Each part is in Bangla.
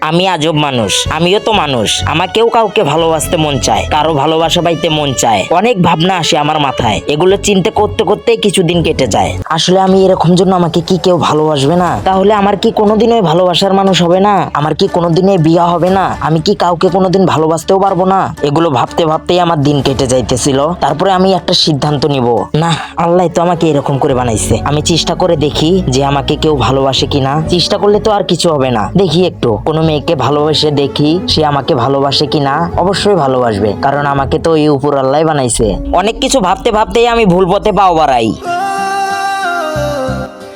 আমি আজব মানুষ, আমিও তো মানুষ। আমাকেও কাউকে ভালোবাসতে মন চায়, কারও ভালোবাসা পাইতে মন চায়। অনেক ভাবনা আসে আমার মাথায়, এগুলো চিন্তা করতে করতেই কিছুদিন কেটে যায়। আসলে আমি এরকম জন্য আমাকে কি কেউ ভালোবাসবে না? তাহলে আমার কি কোনোদিনও ভালোবাসার মানুষ হবে না? আমার কি কোনোদিনে বিয়া হবে না? আমি কি কাউকে কোনোদিন ভালোবাসতেও পারব না? এগুলো ভাবতে ভাবতেই আমার দিন কেটে যাইতেছিল। তারপরে আমি একটা সিদ্ধান্ত নিব। না, আল্লাহ তো আমাকে এরকম করে বানাইছে। আমি চেষ্টা করে দেখি যে আমাকে কেউ ভালোবাসে কিনা। চেষ্টা করলে তো আর কিছু হবে না। দেখি একটু, কোনো মেয়েকে ভালোবেসে দেখি সে আমাকে ভালোবাসে কিনা, অবশ্যই ভালোবাসবে, কারণ আমাকে তো এই উপর আল্লাহ বানাইছে। অনেক কিছু ভাবতে ভাবতেই আমি ভুল পথে পাও বাড়াই।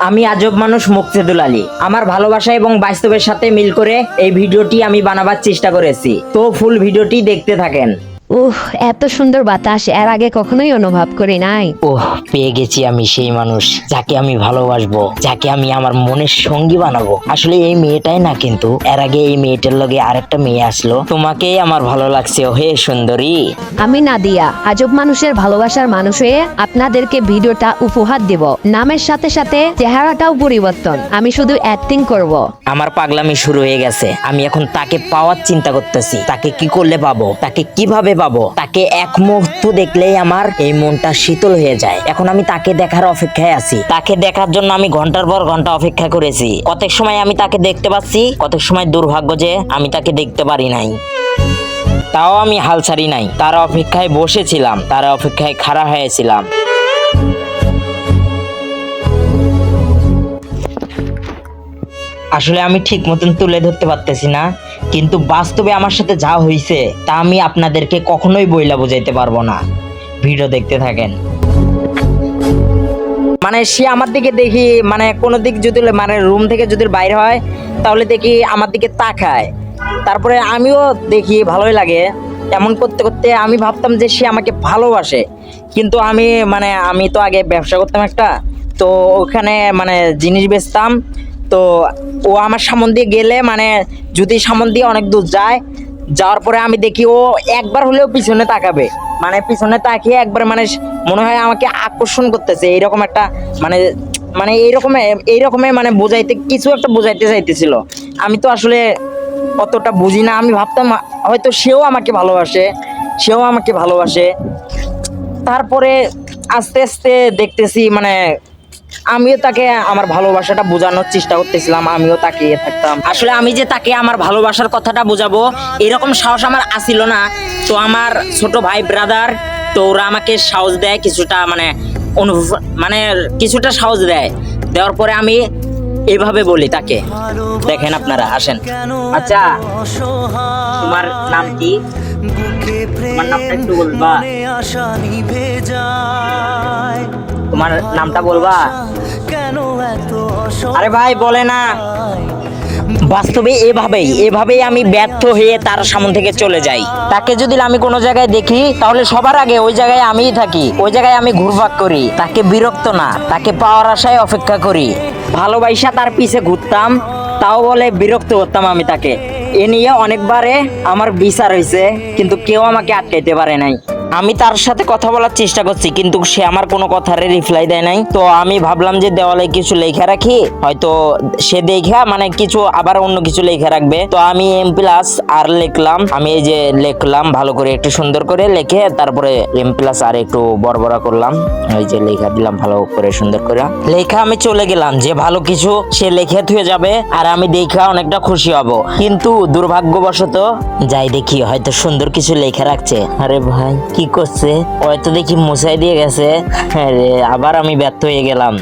আমি আজব মানুষ মুক্তিদুল আলী। আমার ভালোবাসা এবং বাস্তবের সাথে মিল করে এই ভিডিওটি আমি বানাবার চেষ্টা করেছি। তো ফুল ভিডিওটি দেখতে থাকেন। উহ এত সুন্দর বাতাস এর আগে কখনোই অনুভব করি নাই। ওহ পেয়ে গেছি আমি সেই মানুষ যাকে আমি ভালোবাসবো যাকে আমি আমার মনের সঙ্গী বানাবো। আসলে এই মেয়েটাই না কিন্তু এর আগে এই মেয়েটার লগে আরেকটা মেয়ে আসলো। তোমাকেই আমার ভালো লাগছে হে সুন্দরী। আমি নাদিয়া আজব মানুষের ভালোবাসার মানুষ হয়ে আপনাদেরকে ভিডিওটা উপহার দেব। নামের সাথে সাথে চেহারাটাও পরিবর্তন। আমি শুধু অ্যাক্টিং করব। আমার পাগলামি শুরু হয়ে গেছে। আমি এখন তাকে পাওয়ার চিন্তা করতেছি। তাকে কি করলে পাবো? তাকে কীভাবে পাবো। তাকে এক মুহূর্ত দেখলেই আমার এই মনটা শীতল হয়ে যায়। এখন আমি তাকে দেখার অপেক্ষায় আছি। তাকে দেখার জন্য আমি ঘণ্টার পর ঘণ্টা অপেক্ষা করেছি। কতক সময় আমি তাকে দেখতে পাচ্ছি, কতক সময় দুর্ভাগ্য যে আমি তাকে দেখতে পারি নাই। তাও আমি হাল ছাড়ি নাই। তার অপেক্ষায় বসেছিলাম। তার অপেক্ষায় খাড়া হয়েছিলাম। আসলে আমি ঠিক মতন তুলে ধরতে পারতেছি না। কিন্তু বাস্তবে আমার সাথে যা হয়েছে তা আমি আপনাদেরকে কখনোই বইলা বোঝাইতে পারব না। ভিডিও দেখতে থাকেন। মানে সে আমার দিকে দেখি মানে কোনো দিক যদি মানে রুম থেকে যদি বাইরে হয়, তাহলে দেখি আমার দিকে তাকায়। তারপরে আমিও দেখি, ভালোই লাগে। এমন করতে করতে আমি ভাবতাম যে সে আমাকে ভালোবাসে। কিন্তু আমি মানে আমি তো আগে ব্যবসা করতাম একটা, তো ওখানে মানে জিনিস বেচতাম। তো ও আমার সামন দিয়ে গেলে মানে যদি সামন দিয়ে অনেক দূর যায়, যাওয়ার পরে আমি দেখি ও একবার হলেও পিছনে তাকাবে। মানে পিছনে তাকিয়ে একবার মানে মনে হয় আমাকে আকর্ষণ করতেছে, এইরকম একটা মানে মানে এইরকম এইরকমের মানে বোঝাইতে, কিছু একটা বোঝাইতে চাইতেছিল। আমি তো আসলে অতটা বুঝি না, আমি ভাবতাম হয়তো সেও আমাকে ভালোবাসে, সেও আমাকে ভালোবাসে। তারপরে আস্তে আস্তে দেখতেছি মানে আমিও তাকে আমার ভালোবাসাটা বোঝানোর চেষ্টা করতেছিলাম আমিও তাকে ইয়ে থাকতাম। আসলে আমি যে তাকে আমার ভালোবাসার কথাটা বোঝাবো এরকম সাহস আমার আসিল না। তো আমার ছোট ভাই ব্রাদার তো ওরা আমাকে সাহস দেয় কিছুটা মানে অনুভব মানে কিছুটা সাহস দেয়। দেওয়ার পরে আমি এইভাবে বলি তাকে। দেখেন আপনারা আসেন। আচ্ছা তোমার নাম কি? তোমার নামটা একটু বলবা। তোমার নামটা বলবা? আরে ভাই, বলে না। বাস্তবে এভাবেই এভাবেই আমি ব্যর্থ হয়ে তার সামন থেকে চলে যাই। তাকে যদি আমি কোনো জায়গায় দেখি, তাহলে সবার আগে ওই জায়গায় আমিই থাকি। ওই জায়গায় আমি ঘুরপাক করি। তাকে বিরক্ত না, তাকে পাওয়ার আশায় অপেক্ষা করি। ভালোবাসা তার পিছে ঘুরতাম, তাও বলে বিরক্ত করতাম আমি তাকে। এ নিয়ে অনেকবারে আমার বিচার হয়েছে কিন্তু কেউ আমাকে আটকাইতে পারে নাই। আমি তার সাথে কথা বলার চেষ্টা করছি, কিন্তু সে আমার কোনো কথার রিপ্লাই দেয় নাই। তো আমি ভাবলাম যে দেওয়ালে কিছু লেখা রাখি, হয়তো সে দেখা মানে কিছু আবার অন্য কিছু লেখা রাখবে। তো আমি এম প্লাস আর লিখলাম, আমি এই যে লিখলাম, ভালো করে একটু সুন্দর করে লিখে, তারপরে এম প্লাস আর একটু বড় বড় করলাম ওই যে লেখা দিলাম, ভালো করে সুন্দর করে। লেখা আমি চলে গেলাম, যে ভালো কিছু সে লেখে থুয়ে যাবে, আর আমি দেখা অনেকটা খুশি হব। কিন্তু দুর্ভাগ্যবশত, যাই দেখি, হয়তো সুন্দর কিছু লেখা রাখছে। আরে ভাই কি করছে? হয়তো দেখি মুছাই দিয়ে গেছে। রে, আবার আমি ব্যর্থ হয়ে গেলাম।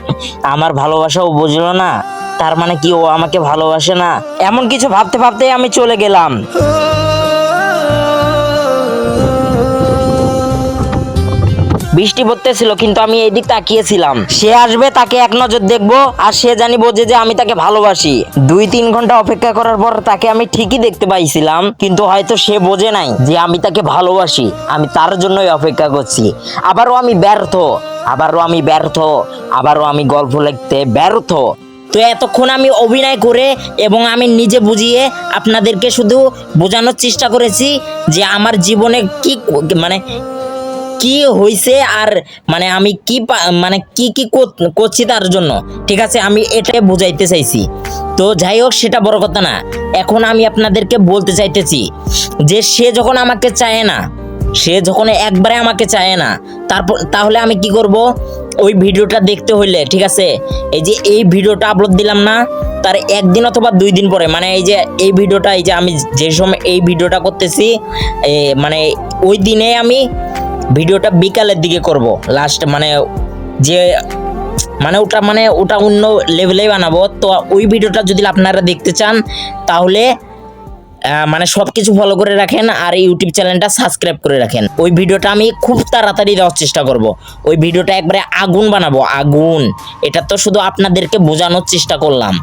আমার ভালোবাসাও বুঝলো না। তার মানে কি ও আমাকে ভালোবাসে না? এমন কিছু ভাবতে ভাবতেই আমি চলে গেলাম। বৃষ্টি পড়তেছিল, কিন্তু আমি এই দিক তাকিয়েছিলাম। সে আসবে, তাকে এক নজর দেখব, আর সে জানি বোঝে যে আমি তাকে ভালোবাসি। দুই তিন ঘণ্টা অপেক্ষা করার পর তাকে আমি ঠিকই দেখতে পাইছিলাম, কিন্তু হয়তো সে বোঝে নাই যে আমি তাকে ভালোবাসি। আমি তার জন্যই অপেক্ষা করছি। আবারও আমি ব্যর্থ, আবারও আমি ব্যর্থ, আবারও আমি গল্প লিখতে ব্যর্থ। তো এতক্ষণ আমি অভিনয় করে এবং আমি নিজে বুঝিয়ে আপনাদেরকে শুধু বোঝানোর চেষ্টা করেছি যে আমার জীবনে কি মানে কি হয়েছে আর মানে আমি কি মানে কি কি কর- করছি তার জন্য, ঠিক আছে? আমি এটাই বুঝাইতে চাইছি। তো যাই হোক, সেটা বড় কথা না। এখন আমি আপনাদেরকে বলতে চাইতেছি যে সে যখন আমাকে চায় না, সে যখন একবারে আমাকে চায় না, তারপর, তাহলে আমি কি করব? ওই ভিডিওটা দেখতে হইলে, ঠিক আছে? এই যে এই ভিডিওটা আপলোড দিলাম না, তার একদিন অথবা দুই দিন পরে মানে এই যে এই ভিডিওটা, এই যে আমি যে সময় এই ভিডিওটা করতেছি মানে ওই দিনে আমি ভিডিওটা বিকালের দিকে করব। লাস্ট মানে যে মানে ওটা মানে ওটা অন্য লেভেলেই বানাবো। তো ওই ভিডিওটা যদি আপনারা দেখতে চান, তাহলে মানে সব কিছু ফলো করে রাখেন আর ইউটিউব চ্যানেলটা সাবস্ক্রাইব করে রাখেন। ওই ভিডিওটা আমি খুব তাড়াতাড়ি দেওয়ার চেষ্টা করব। ওই ভিডিওটা একবারে আগুন বানাবো। আগুন। এটা তো শুধু আপনাদেরকে বোঝানোর চেষ্টা করলাম।